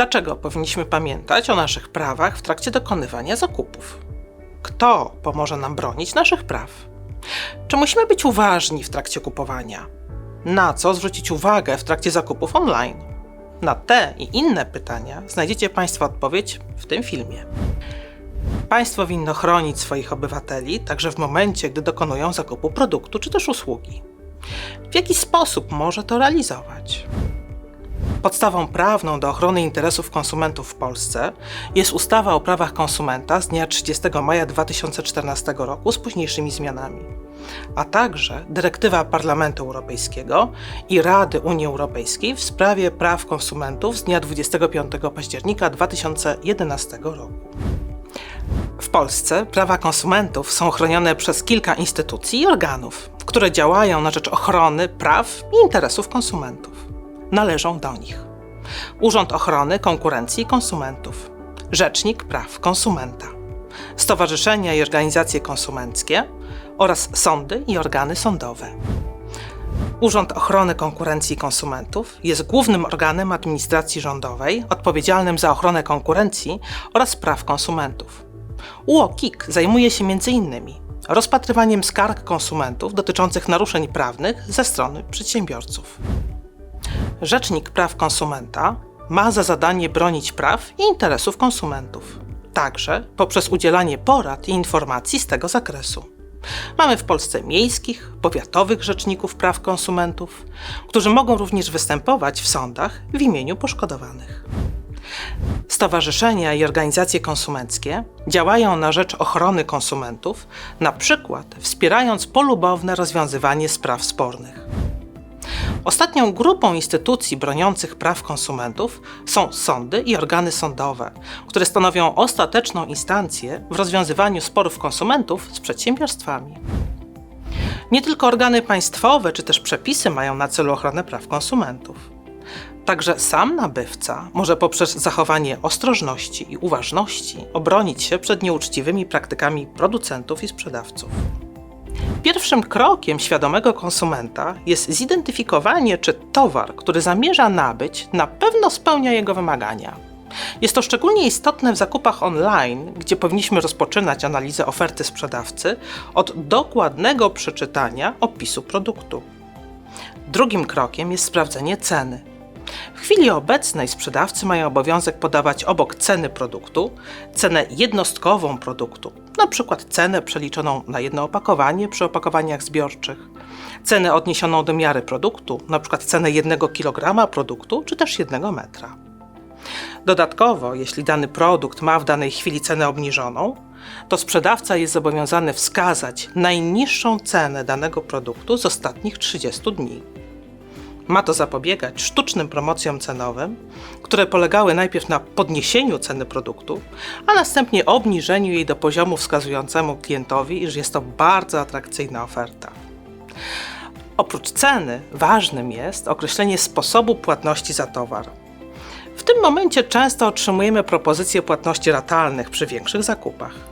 Dlaczego powinniśmy pamiętać o naszych prawach w trakcie dokonywania zakupów? Kto pomoże nam bronić naszych praw? Czy musimy być uważni w trakcie kupowania? Na co zwrócić uwagę w trakcie zakupów online? Na te i inne pytania znajdziecie Państwo odpowiedź w tym filmie. Państwo winno chronić swoich obywateli także w momencie, gdy dokonują zakupu produktu czy też usługi. W jaki sposób może to realizować? Podstawą prawną do ochrony interesów konsumentów w Polsce jest ustawa o prawach konsumenta z dnia 30 maja 2014 roku z późniejszymi zmianami, a także dyrektywa Parlamentu Europejskiego i Rady Unii Europejskiej w sprawie praw konsumentów z dnia 25 października 2011 roku. W Polsce prawa konsumentów są chronione przez kilka instytucji i organów, które działają na rzecz ochrony praw i interesów konsumentów. Należą do nich Urząd Ochrony Konkurencji i Konsumentów, Rzecznik Praw Konsumenta, Stowarzyszenia i organizacje konsumenckie oraz sądy i organy sądowe. Urząd Ochrony Konkurencji i Konsumentów jest głównym organem administracji rządowej odpowiedzialnym za ochronę konkurencji oraz praw konsumentów. UOKiK zajmuje się m.in. rozpatrywaniem skarg konsumentów dotyczących naruszeń prawnych ze strony przedsiębiorców. Rzecznik Praw Konsumenta ma za zadanie bronić praw i interesów konsumentów, także poprzez udzielanie porad i informacji z tego zakresu. Mamy w Polsce miejskich, powiatowych rzeczników praw konsumentów, którzy mogą również występować w sądach w imieniu poszkodowanych. Stowarzyszenia i organizacje konsumenckie działają na rzecz ochrony konsumentów, na przykład wspierając polubowne rozwiązywanie spraw spornych. Ostatnią grupą instytucji broniących praw konsumentów są sądy i organy sądowe, które stanowią ostateczną instancję w rozwiązywaniu sporów konsumentów z przedsiębiorstwami. Nie tylko organy państwowe czy też przepisy mają na celu ochronę praw konsumentów. Także sam nabywca może poprzez zachowanie ostrożności i uważności obronić się przed nieuczciwymi praktykami producentów i sprzedawców. Pierwszym krokiem świadomego konsumenta jest zidentyfikowanie, czy towar, który zamierza nabyć, na pewno spełnia jego wymagania. Jest to szczególnie istotne w zakupach online, gdzie powinniśmy rozpoczynać analizę oferty sprzedawcy od dokładnego przeczytania opisu produktu. Drugim krokiem jest sprawdzenie ceny. W chwili obecnej sprzedawcy mają obowiązek podawać obok ceny produktu cenę jednostkową produktu, np. cenę przeliczoną na jedno opakowanie przy opakowaniach zbiorczych, cenę odniesioną do miary produktu, np. cenę 1 kg produktu czy też 1 metra. Dodatkowo, jeśli dany produkt ma w danej chwili cenę obniżoną, to sprzedawca jest zobowiązany wskazać najniższą cenę danego produktu z ostatnich 30 dni. Ma to zapobiegać sztucznym promocjom cenowym, które polegały najpierw na podniesieniu ceny produktu, a następnie obniżeniu jej do poziomu wskazującemu klientowi, iż jest to bardzo atrakcyjna oferta. Oprócz ceny, ważnym jest określenie sposobu płatności za towar. W tym momencie często otrzymujemy propozycje płatności ratalnych przy większych zakupach.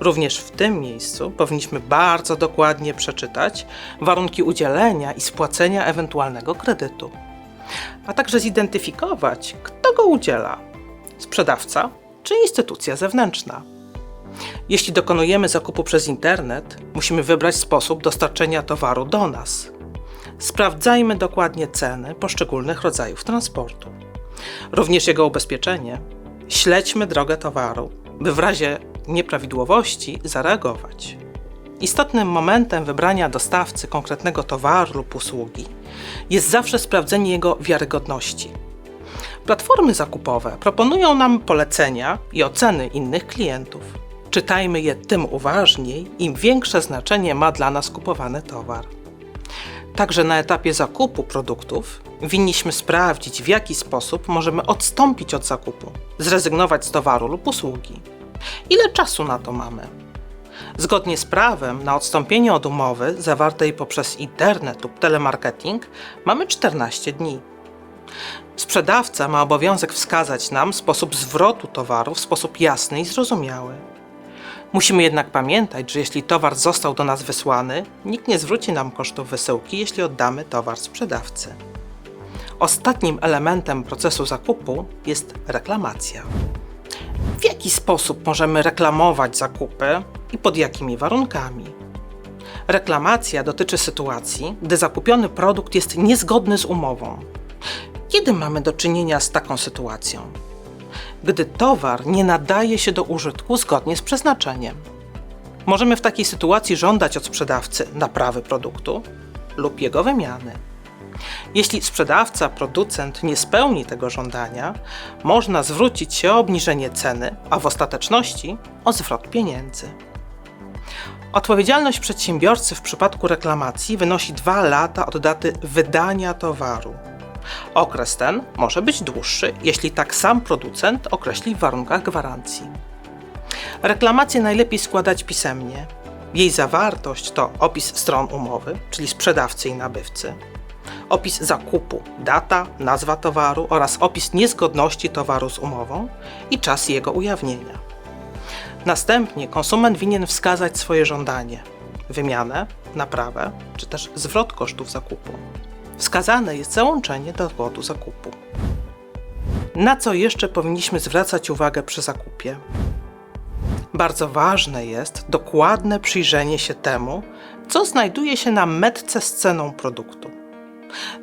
Również w tym miejscu powinniśmy bardzo dokładnie przeczytać warunki udzielenia i spłacenia ewentualnego kredytu, a także zidentyfikować, kto go udziela sprzedawca czy instytucja zewnętrzna. Jeśli dokonujemy zakupu przez internet, musimy wybrać sposób dostarczenia towaru do nas. Sprawdzajmy dokładnie ceny poszczególnych rodzajów transportu, również jego ubezpieczenie. Śledźmy drogę towaru, by w razie nieprawidłowości zareagować. Istotnym momentem wybrania dostawcy konkretnego towaru lub usługi jest zawsze sprawdzenie jego wiarygodności. Platformy zakupowe proponują nam polecenia i oceny innych klientów. Czytajmy je tym uważniej, im większe znaczenie ma dla nas kupowany towar. Także na etapie zakupu produktów winniśmy sprawdzić, w jaki sposób możemy odstąpić od zakupu, zrezygnować z towaru lub usługi. Ile czasu na to mamy? Zgodnie z prawem, na odstąpienie od umowy zawartej poprzez internet lub telemarketing mamy 14 dni. Sprzedawca ma obowiązek wskazać nam sposób zwrotu towaru w sposób jasny i zrozumiały. Musimy jednak pamiętać, że jeśli towar został do nas wysłany, nikt nie zwróci nam kosztów wysyłki, jeśli oddamy towar sprzedawcy. Ostatnim elementem procesu zakupu jest reklamacja. W jaki sposób możemy reklamować zakupy i pod jakimi warunkami? Reklamacja dotyczy sytuacji, gdy zakupiony produkt jest niezgodny z umową. Kiedy mamy do czynienia z taką sytuacją? Gdy towar nie nadaje się do użytku zgodnie z przeznaczeniem. Możemy w takiej sytuacji żądać od sprzedawcy naprawy produktu lub jego wymiany. Jeśli sprzedawca, producent nie spełni tego żądania, można zwrócić się o obniżenie ceny, a w ostateczności o zwrot pieniędzy. Odpowiedzialność przedsiębiorcy w przypadku reklamacji wynosi 2 lata od daty wydania towaru. Okres ten może być dłuższy, jeśli tak sam producent określi w warunkach gwarancji. Reklamację najlepiej składać pisemnie. Jej zawartość to opis stron umowy, czyli sprzedawcy i nabywcy, opis zakupu, data, nazwa towaru oraz opis niezgodności towaru z umową i czas jego ujawnienia. Następnie konsument winien wskazać swoje żądanie wymianę, naprawę czy też zwrot kosztów zakupu. Wskazane jest załączenie dowodu zakupu. Na co jeszcze powinniśmy zwracać uwagę przy zakupie? Bardzo ważne jest dokładne przyjrzenie się temu, co znajduje się na metce z ceną produktu.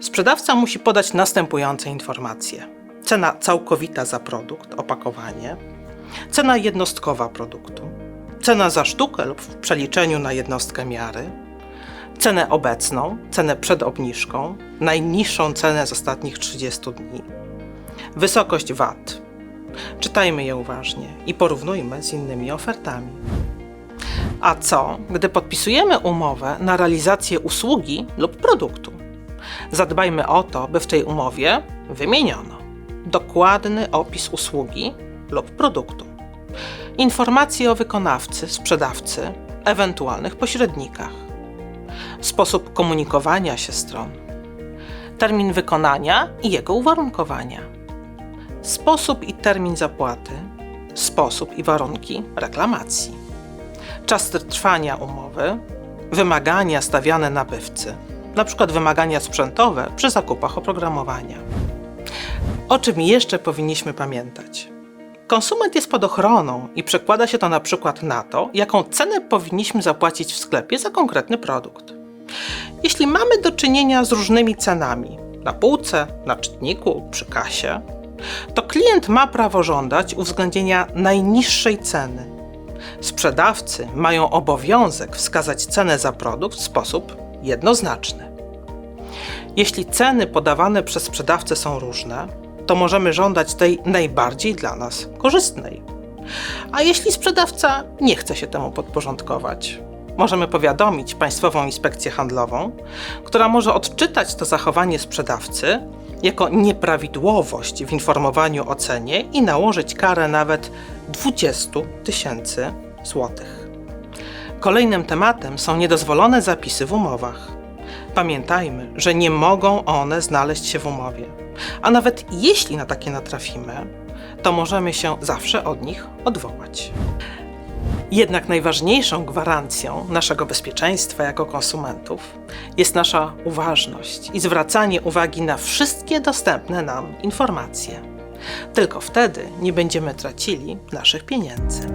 Sprzedawca musi podać następujące informacje: cena całkowita za produkt, opakowanie, cena jednostkowa produktu, cena za sztukę lub w przeliczeniu na jednostkę miary, cenę obecną, cenę przed obniżką, najniższą cenę z ostatnich 30 dni, wysokość VAT. Czytajmy je uważnie i porównujmy z innymi ofertami. A co, gdy podpisujemy umowę na realizację usługi lub produktu? Zadbajmy o to, by w tej umowie wymieniono dokładny opis usługi lub produktu, informacje o wykonawcy, sprzedawcy, ewentualnych pośrednikach, sposób komunikowania się stron, termin wykonania i jego uwarunkowania, sposób i termin zapłaty, sposób i warunki reklamacji, czas trwania umowy, wymagania stawiane nabywcy, np. wymagania sprzętowe przy zakupach oprogramowania. O czym jeszcze powinniśmy pamiętać? Konsument jest pod ochroną i przekłada się to na przykład na to, jaką cenę powinniśmy zapłacić w sklepie za konkretny produkt. Jeśli mamy do czynienia z różnymi cenami na półce, na czytniku, przy kasie, to klient ma prawo żądać uwzględnienia najniższej ceny. Sprzedawcy mają obowiązek wskazać cenę za produkt w sposób jednoznaczny. Jeśli ceny podawane przez sprzedawcę są różne, to możemy żądać tej najbardziej dla nas korzystnej. A jeśli sprzedawca nie chce się temu podporządkować, możemy powiadomić Państwową Inspekcję Handlową, która może odczytać to zachowanie sprzedawcy jako nieprawidłowość w informowaniu o cenie i nałożyć karę nawet 20 tysięcy złotych. Kolejnym tematem są niedozwolone zapisy w umowach. Pamiętajmy, że nie mogą one znaleźć się w umowie. A nawet jeśli na takie natrafimy, to możemy się zawsze od nich odwołać. Jednak najważniejszą gwarancją naszego bezpieczeństwa jako konsumentów jest nasza uważność i zwracanie uwagi na wszystkie dostępne nam informacje. Tylko wtedy nie będziemy tracili naszych pieniędzy.